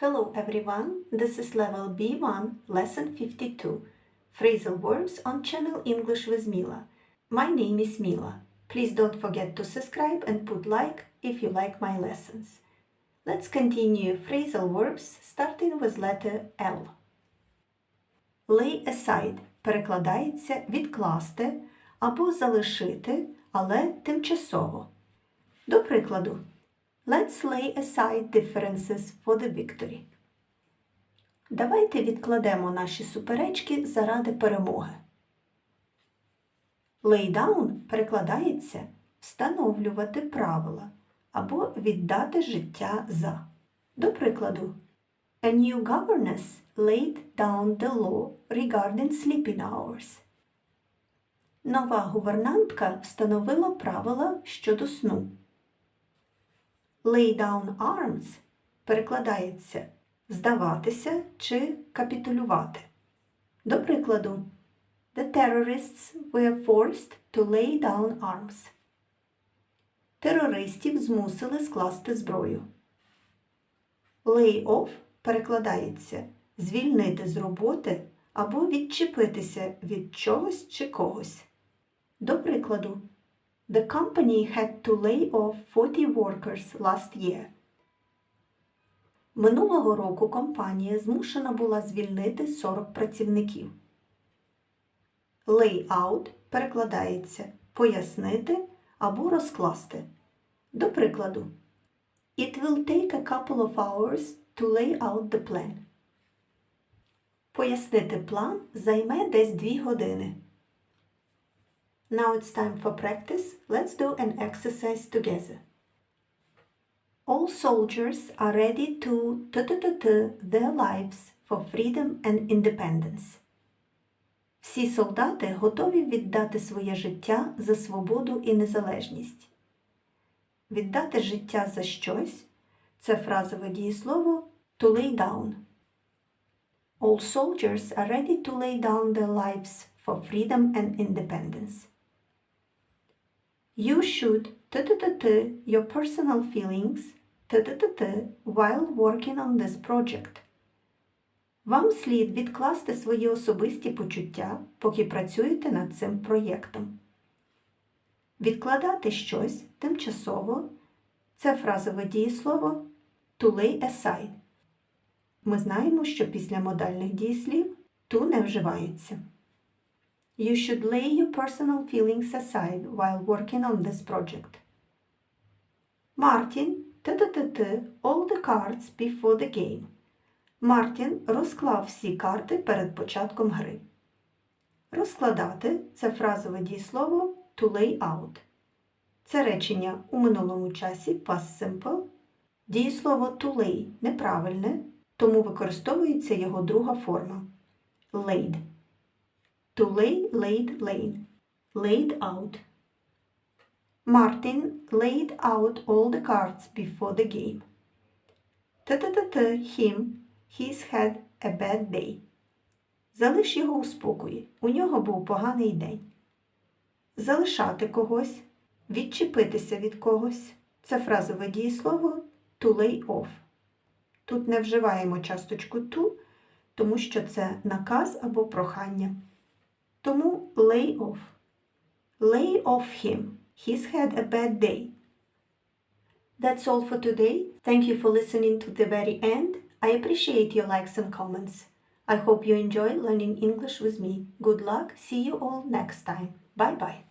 Hello everyone, this is level B1, lesson 52, phrasal verbs on channel English with Mila. My name is Mila. Please don't forget to subscribe and put like if you like my lessons. Let's continue phrasal verbs starting with letter L. Lay aside перекладається відкласти або залишити, але тимчасово. До прикладу, Let's lay aside differences for the victory. Давайте відкладемо наші суперечки заради перемоги. Lay down перекладається встановлювати правила або віддати життя за. До прикладу, A new governess laid down the law regarding sleeping hours. Нова гувернантка встановила правила щодо сну. Lay down arms перекладається здаватися чи капітулювати. До прикладу, The terrorists were forced to lay down arms. Терористів змусили скласти зброю. Lay off перекладається звільнити з роботи або відчепитися від чогось чи когось. До прикладу, The company had to lay off 40 workers last year. Минулого року компанія змушена була звільнити 40 працівників. Lay out перекладається пояснити або розкласти. До прикладу, It will take a couple of hours to lay out the plan. Пояснити план займе десь 2 години. Now it's time for practice. Let's do an exercise together. All soldiers are ready to their lives for freedom and independence. Всі солдати готові віддати своє життя за свободу і незалежність. Віддати життя за щось це фразове дієслово to lay down. All soldiers are ready to lay down their lives for freedom and independence. You should your personal feelings while working on this project. Вам слід відкласти свої особисті почуття, поки працюєте над цим проєктом. Відкладати щось тимчасово це фразове дієслово to lay aside. Ми знаємо, що після модальних дієслів to не вживається. You should lay your personal feelings aside while working on this project. Martin t-t-t-t all the cards before the game. Мартін розклав всі карти перед початком гри. Розкладати це фразове дієслово to lay out. Це речення у минулому часі past simple. Дієслово to lay неправильне, тому використовується його друга форма laid. To lay, laid, laid. Laid out. Martin laid out all the cards before the game. T-t-t-t him He's had a bad day. Залиш його у спокої. У нього був поганий день. Залишати когось, відчепитися від когось. Це фразове дієслово to lay off. Тут не вживаємо часточку to, тому що це наказ або прохання. Тому lay off. Lay off him. He's had a bad day. That's all for today. Thank you for listening to the very end. I appreciate your likes and comments. I hope you enjoy learning English with me. Good luck. See you all next time. Bye bye.